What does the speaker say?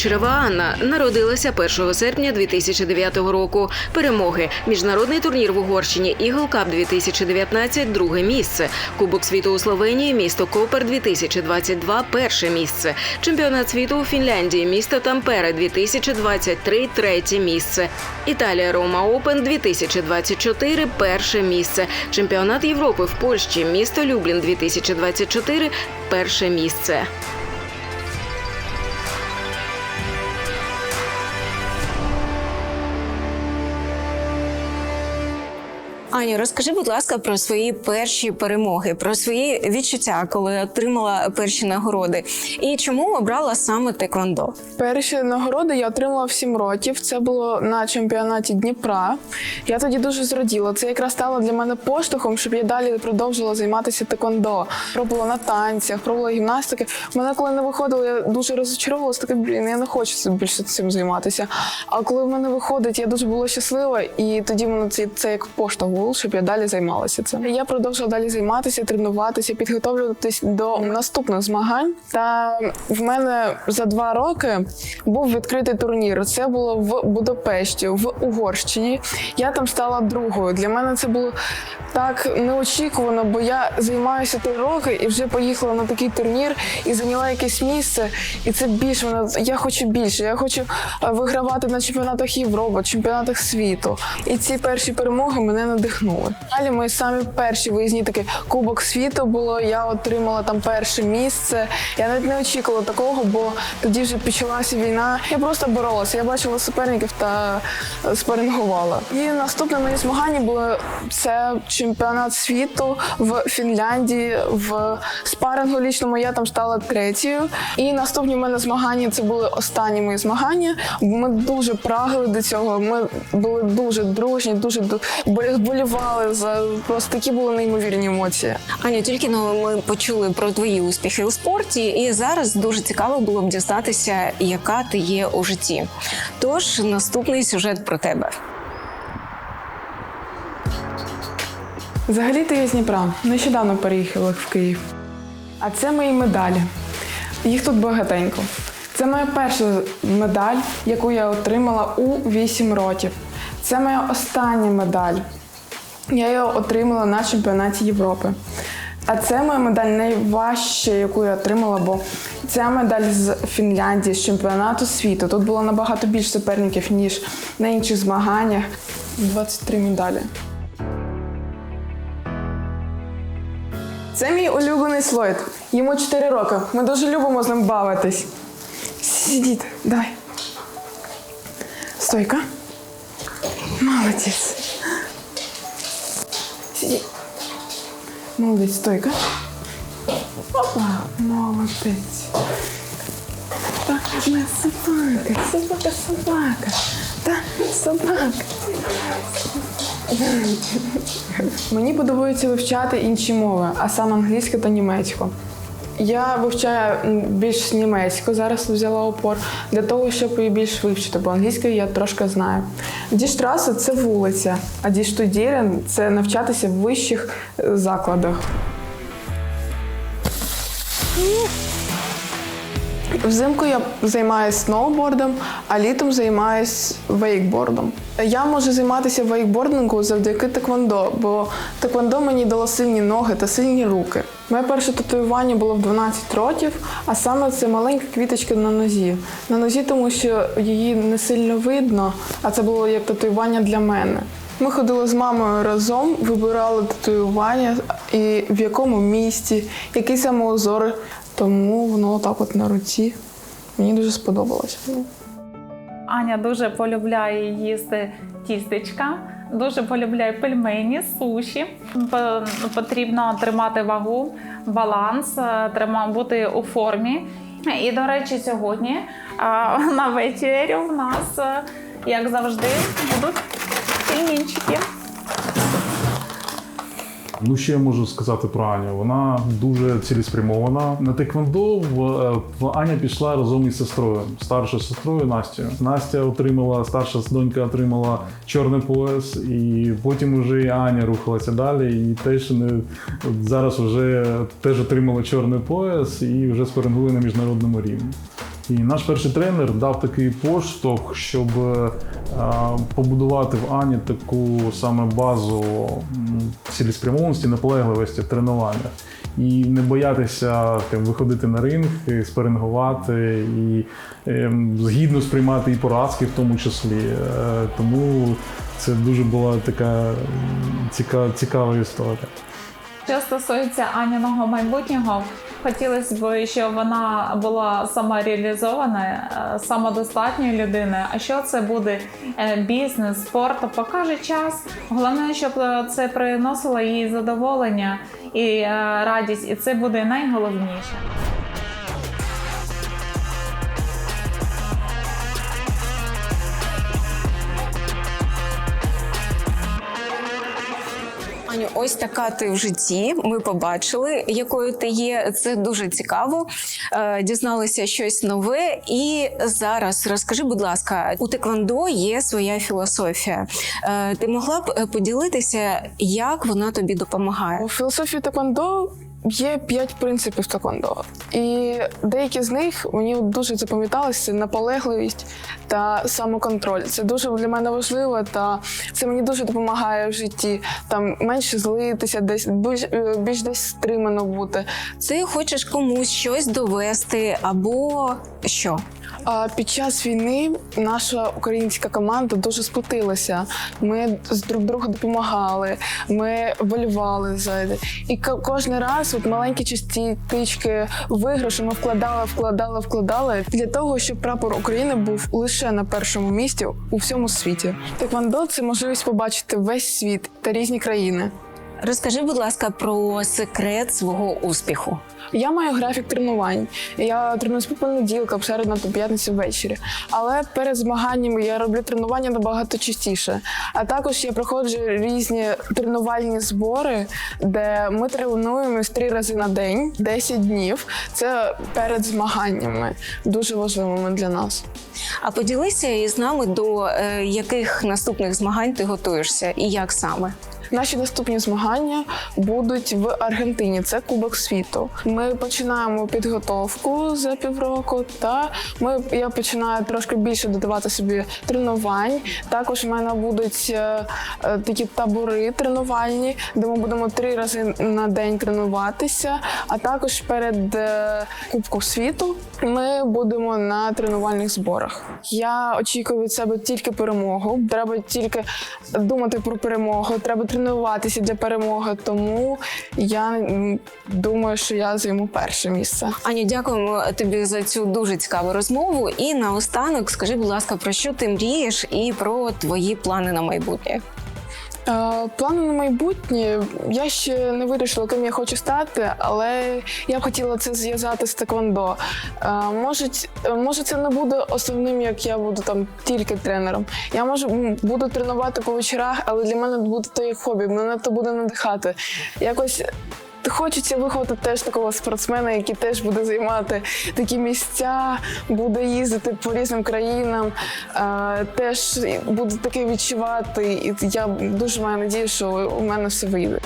Кучерова Анна народилася 1 серпня 2009 року. Перемоги. Міжнародний турнір в Угорщині Eagle Cup 2019 – друге місце. Кубок світу у Словенії, місто Копер 2022 – перше місце. Чемпіонат світу у Фінляндії, місто Тампере 2023 – третє місце. Італія Рома Опен 2024 – перше місце. Чемпіонат Європи в Польщі, місто Люблін 2024 – перше місце. Аню, розкажи, будь ласка, про свої перші перемоги, про свої відчуття, коли отримала перші нагороди, і чому обрала саме теквондо? Перші нагороди я отримала в 7 років. Це було на чемпіонаті Дніпра. Я тоді дуже зраділа. Це якраз стало для мене поштовхом, щоб я далі продовжила займатися теквондо. Пробувала на танцях, пробувала гімнастики. Мене коли не виходило, я дуже розчаровувалася, така блін, я не хочу більше цим займатися. А коли в мене виходить, я дуже була щаслива, і тоді мене це, це як поштовх був, щоб я далі займалася цим. Я продовжила далі займатися, тренуватися, підготовлюватись до наступних змагань. Та в мене за два роки був відкритий турнір. Це було в Будапешті, в Угорщині. Я там стала другою. Для мене це було так неочікувано, бо я займаюся три роки і вже поїхала на такий турнір і зайняла якесь місце. І це більше мене. Я хочу більше. Я хочу е, вигравати на чемпіонатах Європи, чемпіонатах світу. І ці перші перемоги мене надихнули. Далі мої самі перші виїзні такі Кубок світу було. Я отримала там перше місце. Я навіть не очікувала такого, бо тоді вже почалася війна. Я просто боролася. Я бачила суперників та е, спарингувала. І наступне моє змагання було це чемпіонат світу в Фінляндії. В спарингу лічному я там стала третьою. І наступні в мене змагання це були останні мої змагання. Ми дуже прагали до цього. Ми були дуже дружні, дуже ду- болі- за просто такі були неймовірні емоції. Аню, тільки ну, ми почули про твої успіхи у спорті, і зараз дуже цікаво було б дізнатися, яка ти є у житті. Тож наступний сюжет про тебе. Взагалі-то я з Дніпра. Нещодавно переїхала в Київ. А це мої медалі. Їх тут багатенько. Це моя перша медаль, яку я отримала у 8 років. Це моя остання медаль. Я її отримала на чемпіонаті Європи. А це моя медаль найважча, яку я отримала, бо ця медаль з Фінляндії, з чемпіонату світу. Тут було набагато більше суперників, ніж на інших змаганнях. 23 медалі. Це мій улюблений слойд. Йому 4 роки. Ми дуже любимо з ним бавитись. Сидіть, давай. Стойка. Молодець. Сиди. Молодець, стойка. Опа, молодець. Так, не собака, собака, собака. Та собака. Мені подобається вивчати інші мови, а саме англійську та німецьку. Я вивчаю більш німецьку, зараз взяла опор для того, щоб її більш вивчити, бо англійською я трошки знаю. Діштраса це вулиця, а діштудірен це навчатися в вищих е, закладах. Взимку я займаюся сноубордом, а літом займаюся вейкбордом. Я можу займатися вейкбордингу завдяки теквондо, бо теквондо мені дало сильні ноги та сильні руки. Моє перше татуювання було в 12 років, а саме це маленька квіточка на нозі. На нозі, тому що її не сильно видно, а це було як татуювання для мене. Ми ходили з мамою разом, вибирали татуювання і в якому місті, який саме узор, тому воно так от на руці. Мені дуже сподобалося. Аня дуже полюбляє їсти тістечка, дуже полюбляє пельмені, суші. Потрібно тримати вагу, баланс, е, бути у формі. І, до речі, сьогодні на вечерю в нас, е, як завжди, будуть пельменчики. Ну, що я можу сказати про Аню? Вона дуже цілеспрямована. На теквондо е, Аня пішла разом із сестрою, старшою сестрою Настю. Настя отримала, старша донька отримала чорний пояс, і потім вже і Аня рухалася далі. І теж не зараз вже теж отримала чорний пояс і вже спарингує на міжнародному рівні. І наш перший тренер дав такий поштовх, щоб е, побудувати в Ані таку саме базу цілеспрямованості, наполегливості в тренуваннях. І не боятися там, виходити на ринг, і спарингувати і ем, згідно сприймати і поразки в тому числі. Е, тому це дуже була така м, ціка, цікава історія. Що стосується Аніного майбутнього, хотілося б, щоб вона була самореалізована, е, самодостатньою людиною. А що це буде е, бізнес, спорт, покаже час. Головне, щоб е, це приносило їй задоволення і радість, і це буде найголовніше. Ось така ти в житті. Ми побачили, якою ти є. Це дуже цікаво. Е, Дізналися щось нове. І зараз розкажи, будь ласка, у Теквандо є своя філософія. Е, Ти могла б е, поділитися, як вона тобі допомагає? У філософії Теквондо є п'ять принципів Такондо, І деякі з них мені дуже запам'яталися наполегливість та самоконтроль. Це дуже для мене важливо, та це мені дуже допомагає в житті. Там менше злитися, десь більш, е, більш десь стримано бути. Ти хочеш комусь щось довести або що? Під час війни наша українська команда дуже сплотилася. Ми з друг другу допомагали, ми болювали за. І ко- кожен раз от маленькі частички виграшу ми вкладали, вкладали, вкладали для того, щоб прапор України був лише на першому місці у всьому світі. Теквандо це можливість побачити весь світ та різні країни. Розкажи, будь ласка, про секрет свого успіху. Я маю графік тренувань. Я тренуюсь по понеділка, в середу та п'ятницю ввечері. Але перед змаганнями я роблю тренування набагато частіше. А також я проходжу різні тренувальні збори, де ми тренуємось три рази на день, 10 днів. Це перед змаганнями, дуже важливими для нас. А поділися із нами до е, яких наступних змагань ти готуєшся і як саме? Наші наступні змагання будуть в Аргентині. Це Кубок світу. Ми починаємо підготовку за півроку. Та ми я починаю трошки більше додавати собі тренувань. Також в мене будуть е, е, такі табори тренувальні, де ми будемо три рази на день тренуватися. А також перед е, Кубком світу ми будемо на тренувальних зборах. Я очікую від себе тільки перемогу. Треба тільки думати про перемогу. Треба тренуватися для перемоги. Тому я думаю, що я займу перше місце. Аню, дякуємо тобі за цю дуже цікаву розмову. І наостанок скажи, будь ласка, про що ти мрієш і про твої плани на майбутнє. Е, Плани на майбутнє я ще не вирішила, ким я хочу стати, але я б хотіла це зв'язати з теквондо. Е, Може, е, може, це не буде основним, як я буду там тільки тренером. Я можу буду тренувати по вечорах, але для мене буде то як хобі. Мене то буде надихати. Якось. Хочеться виховати теж такого спортсмена, який теж буде займати такі місця, буде їздити по різним країнам, е, теж буде таке відчувати. І я дуже маю надію, що у мене все вийде.